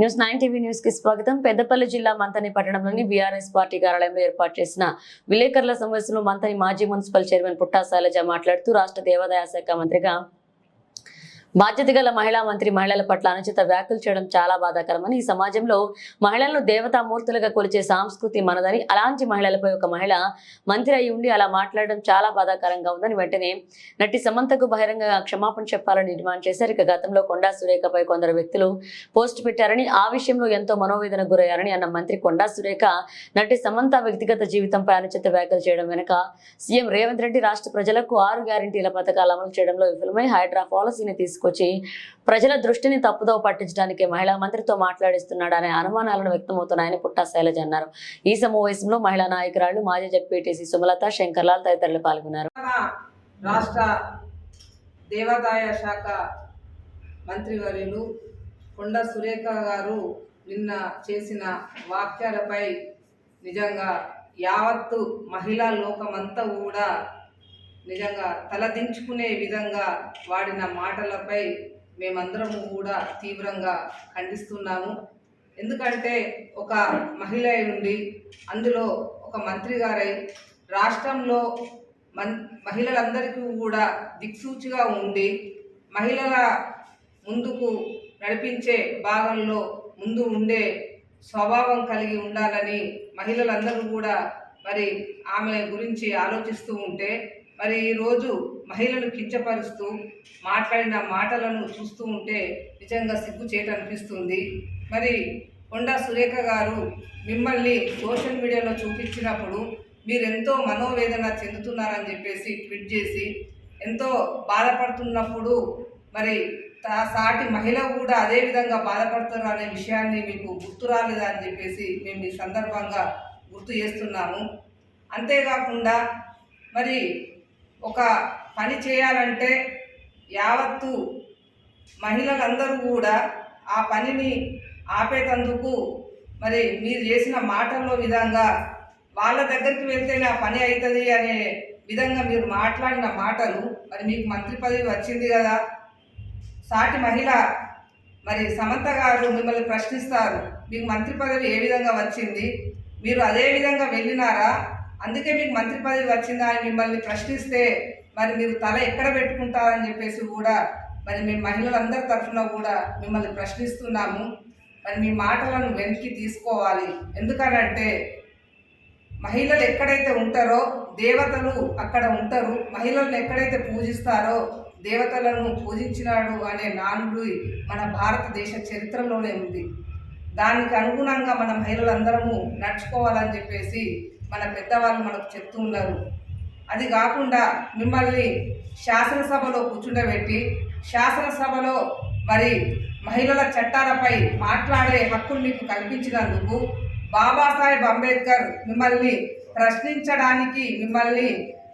News nine TV న్యూస్కి స్వాగతం. పెద్దపల్లి జిల్లా మంతని పట్టణంలోని బీఆర్ఎస్ పార్టీ కార్యాలయంలో ఏర్పాటు చేసిన విలేకరుల సమావేశంలో మంతని మాజీ మున్సిపల్ చైర్మన్ పుట్టా శైలజ మాట్లాడుతూ రాష్ట్ర దేవాదాయ శాఖ మంత్రిగా బాధ్యత గల మహిళా మంత్రి మహిళల పట్ల అనుచిత వ్యాఖ్యలు చేయడం చాలా బాధాకరమని ఈ సమాజంలో మహిళలను దేవతామూర్తులుగా కొలిచే సంస్కృతి మనదని అలాంటి మహిళలపై ఒక మహిళ మంత్రి అయి ఉండి అలా మాట్లాడడం చాలా బాధాకరంగా ఉందని వెంటనే నటి సమంతకు బహిరంగ క్షమాపణ చెప్పాలని డిమాండ్ చేశారు. ఇక గతంలో కొండా సురేఖపై కొందరు వ్యక్తులు పోస్ట్ పెట్టారని ఆ విషయంలో ఎంతో మనోవేదన గురయ్యారని అన్న మంత్రి కొండా సురేఖ నటి సమంత వ్యక్తిగత జీవితంపై అనుచిత వ్యాఖ్యలు చేయడం వెనుక సీఎం రేవంత్ రెడ్డి రాష్ట్ర ప్రజలకు ఆరు గ్యారంటీల పథకాలు అమలు చేయడంలో విఫలమై హైడ్రా పాలసీని తీసుకొచ్చి ప్రజల దృష్టిని తప్పుదో పట్టించడానికి మహిళా మంత్రితో మాట్లాడిస్తున్నాడనే అనుమానాలను వ్యక్తమవుతున్నాయని పుట్టా శైలజ అన్నారు. ఈ సమావేశంలో మహిళా నాయకురాలు మాజీ జడ్పీటీసీ సుమలత శంకర్లాల్ తదితరులు పాల్గొన్నారు. రాష్ట్ర దేవాదాయ శాఖ మంత్రివర్యులు కొండ సురేఖ గారు నిన్న చేసిన వాక్యాలపై నిజంగా యావత్తు మహిళా లోకమంతా కూడా నిజంగా తలదించుకునే విధంగా వాడిన మాటలపై మేమందరము కూడా తీవ్రంగా ఖండిస్తున్నాము. ఎందుకంటే ఒక మహిళ అయి ఉండి అందులో ఒక మంత్రి గారై రాష్ట్రంలో మన్ మహిళలందరికీ కూడా దిక్సూచిగా ఉండి మహిళల ముందుకు నడిపించే భాగంలో ముందు ఉండే స్వభావం కలిగి ఉండాలని మహిళలందరూ కూడా మరి ఆమె గురించి ఆలోచిస్తూ ఉంటే మరి ఈరోజు మహిళలు కించపరుస్తూ మాట్లాడిన మాటలను చూస్తూ ఉంటే నిజంగా సిగ్గు అనిపిస్తుంది. మరి కొండా సురేఖ గారు మిమ్మల్ని సోషల్ మీడియాలో చూపించినప్పుడు మీరు ఎంతో మనోవేదన చెందుతున్నారని చెప్పేసి ట్వీట్ చేసి ఎంతో బాధపడుతున్నప్పుడు మరి తా- సాటి మహిళ కూడా అదే విధంగా బాధపడుతున్నారు అనే విషయాన్ని మీకు గుర్తు రాలేదా అని చెప్పేసి మేము ఈ సందర్భంగా గుర్తు చేస్తున్నాము. అంతేకాకుండా మరి ఒక పని చేయాలంటే యావత్తు మహిళలందరూ కూడా ఆ పనిని ఆపేటందుకు మరి మీరు చేసిన మాటల్లో విధంగా వాళ్ళ దగ్గరికి వెళ్తేనే ఆ పని అవుతుంది అనే విధంగా మీరు మాట్లాడిన మాటలు మరి మీకు మంత్రి పదవి వచ్చింది కదా. సాటి మహిళ మరి సమంత గారు మిమ్మల్ని ప్రశ్నిస్తారు మీకు మంత్రి పదవి ఏ విధంగా వచ్చింది మీరు అదే విధంగా వెళ్ళినారా? అందుకే మీకు మంత్రి పదవి వచ్చిందా అని మిమ్మల్ని ప్రశ్నిస్తే మరి మీరు తల ఎక్కడ పెట్టుకుంటారని చెప్పేసి కూడా మరి మేము మహిళలందరి తరఫున కూడా మిమ్మల్ని ప్రశ్నిస్తున్నాము. మరి మీ మాటలను వెనక్కి తీసుకోవాలి. ఎందుకనంటే మహిళలు ఎక్కడైతే ఉంటారో దేవతలు అక్కడ ఉంటారు. మహిళలను ఎక్కడైతే పూజిస్తారో దేవతలను పూజించినాడు అనే నానుడు మన భారతదేశ చరిత్రలోనే ఉంది. దానికి అనుగుణంగా మన మహిళలందరము నడుచుకోవాలని చెప్పేసి మన పెద్దవాళ్ళు మనకు చెప్తూ ఉన్నారు. అది కాకుండా మిమ్మల్ని శాసనసభలో కూర్చుండబెట్టి శాసనసభలో మరి మహిళల చట్టాలపై మాట్లాడే హక్కులు మీకు కల్పించినందుకు బాబాసాహెబ్ అంబేద్కర్ మిమ్మల్ని ప్రశ్నించడానికి మిమ్మల్ని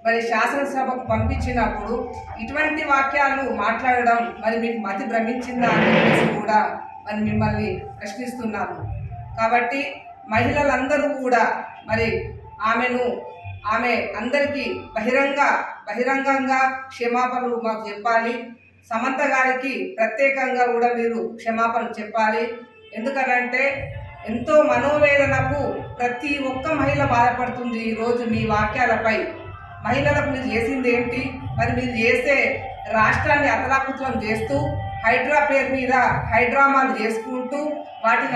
మరి శాసనసభకు పంపించినప్పుడు ఇటువంటి వాక్యాలు మాట్లాడడం మరి మీకు మతి భ్రమించిందా అని చెప్పేసి కూడా మరి మిమ్మల్ని ప్రశ్నిస్తున్నాను కాబట్టి మహిళలందరూ కూడా మరి ఆమెను ఆమె అందరికీ బహిరంగ బహిరంగంగా క్షమాపణలు మాకు చెప్పాలి. సమంత గారికి ప్రత్యేకంగా కూడా మీరు క్షమాపణ చెప్పాలి. ఎందుకనంటే ఎంతో మనోవేదనకు ప్రతి ఒక్క మహిళ బాధపడుతుంది ఈరోజు మీ వాక్యాలపై మహిళలకు మీరు చేసింది ఏంటి? మరి మీరు చేసే రాష్ట్రాన్ని అతలాకుతలం చేస్తూ హైడ్రా పేరు మీద హైడ్రామాలు చేసుకుంటూ వాటిని